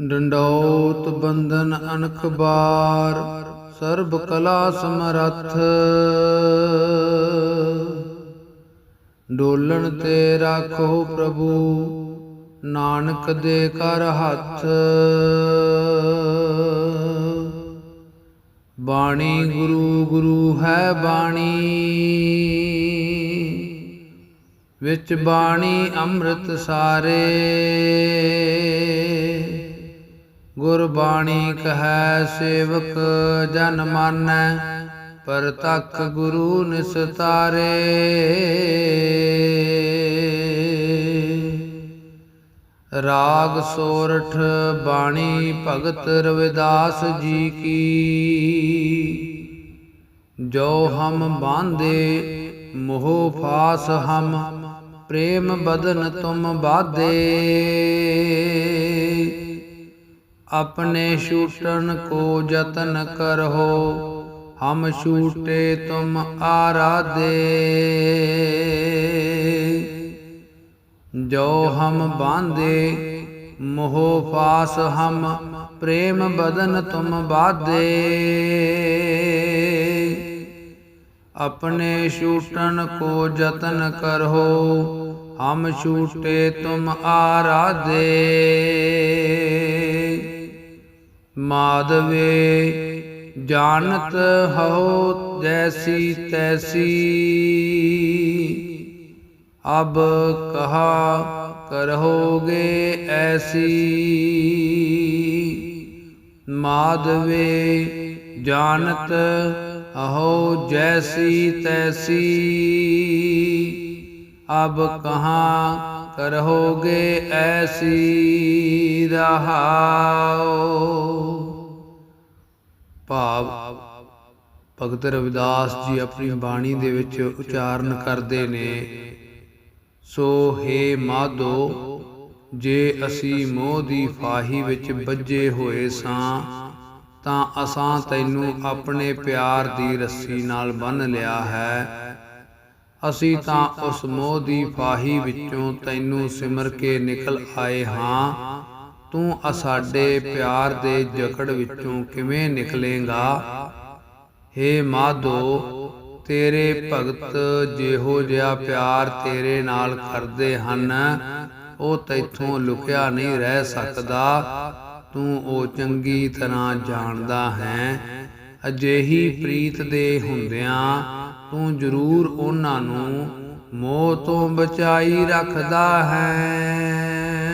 ਡੰਡੌਤ ਬੰਧਨ ਅਨਖ ਬਾਰ, ਸਰਬ ਕਲਾ ਸਮਰੱਥ। ਡੋਲਣ ਤੇ ਰਾਖੋ ਪ੍ਰਭੂ, ਨਾਨਕ ਦੇ ਕਰ ਹੱਥ। ਬਾਣੀ ਗੁਰੂ ਗੁਰੂ ਹੈ ਬਾਣੀ। ਵਿੱਚ ਬਾਣੀ ਅੰਮ੍ਰਿਤ ਸਾਰੇ। ਗੁਰਬਾਣੀ ਕਹੈ, ਸੇਵਕ ਜਨ ਮਾਨੈ ਪਰ ਤੱਕ ਗੁਰੂ ਨਿਸਤਾਰੇ। ਰਾਗ ਸੋਰਠ ਬਾਣੀ ਭਗਤ ਰਵਿਦਾਸ ਜੀ ਕੀ। ਜੋ ਹਮ ਬਾਂਦੇ, ਮੋਹ ਫਾਸ ਹਮ, ਪ੍ਰੇਮ ਬਦਨ ਤੁਮ ਬਾਦੇ। ਆਪਣੇ ਛੂਟਣ ਕੋ ਯਤਨ ਕਰੋ। ਹਮ ਛੂਟੇ ਤੁਮ ਆਰਾਧੇ। ਜੋ ਹਮ ਬਾਂਧੇ, ਮੋਹ ਫਾਸ ਹਮ, ਪ੍ਰੇਮ ਬਦਨ ਤੁਮ ਬਾਧੇ। ਆਪਣੇ ਛੂਟਣ ਕੋ ਯਤਨ ਕਰੋ। ਹਮ ਛੂਟੇ ਤੁਮ ਆਰਾਧੇ। ਮਾਧਵੇ ਜਾਣਤ ਹੋ ਜੈਸੀ ਤੈਸੀ। ਅਬ ਕਹਾ ਕਰੋਗੇ ਐਸੀ। ਮਾਧਵੇ ਜਾਣਤ ਅਹੋ ਜੈਸੀ ਤੈਸੀ। ਅਬ ਕਹਾ ਕਰਹੋਗੇ ਐਸੀ ਰਹਾਓ ਭਾਵ ਭਗਤ ਰਵਿਦਾਸ ਜੀ ਆਪਣੀ ਬਾਣੀ ਦੇ ਵਿੱਚ ਉਚਾਰਨ ਕਰਦੇ ਨੇ, ਸੋ ਹੇ ਮਾਧੋ, ਜੇ ਅਸੀਂ ਮੋਹ ਦੀ ਫਾਹੀ ਵਿੱਚ ਵੱਜੇ ਹੋਏ ਸਾਂ, ਤਾਂ ਅਸਾਂ ਤੈਨੂੰ ਆਪਣੇ ਪਿਆਰ ਦੀ ਰੱਸੀ ਨਾਲ ਬੰਨ ਲਿਆ ਹੈ। ਅਸੀਂ ਤਾਂ ਉਸ ਮੋਹ ਦੀ ਫਾਹੀ ਵਿੱਚੋਂ ਤੈਨੂੰ ਸਿਮਰ ਕੇ ਨਿਕਲ ਆਏ ਹਾਂ। ਤੂੰ ਸਾਡੇ ਪਿਆਰ ਦੇ ਜਕੜ ਵਿੱਚੋਂ ਕਿਵੇਂ ਨਿਕਲੇਗਾ? ਹੇ ਮਾਧੋ, ਤੇਰੇ ਭਗਤ ਜਿਹੋ ਜਿਹਾ ਪਿਆਰ ਤੇਰੇ ਨਾਲ ਕਰਦੇ ਹਨ, ਉਹ ਤੈਥੋਂ ਲੁਕਿਆ ਨਹੀਂ ਰਹਿ ਸਕਦਾ। ਤੂੰ ਉਹ ਚੰਗੀ ਤਰ੍ਹਾਂ ਜਾਣਦਾ ਹੈ। ਅਜਿਹੀ ਪ੍ਰੀਤ ਦੇ ਹੁੰਦਿਆਂ ਤੂੰ ਜ਼ਰੂਰ ਉਹਨਾਂ ਨੂੰ ਮੋਹ ਤੋਂ ਬਚਾਈ ਰੱਖਦਾ ਹੈ।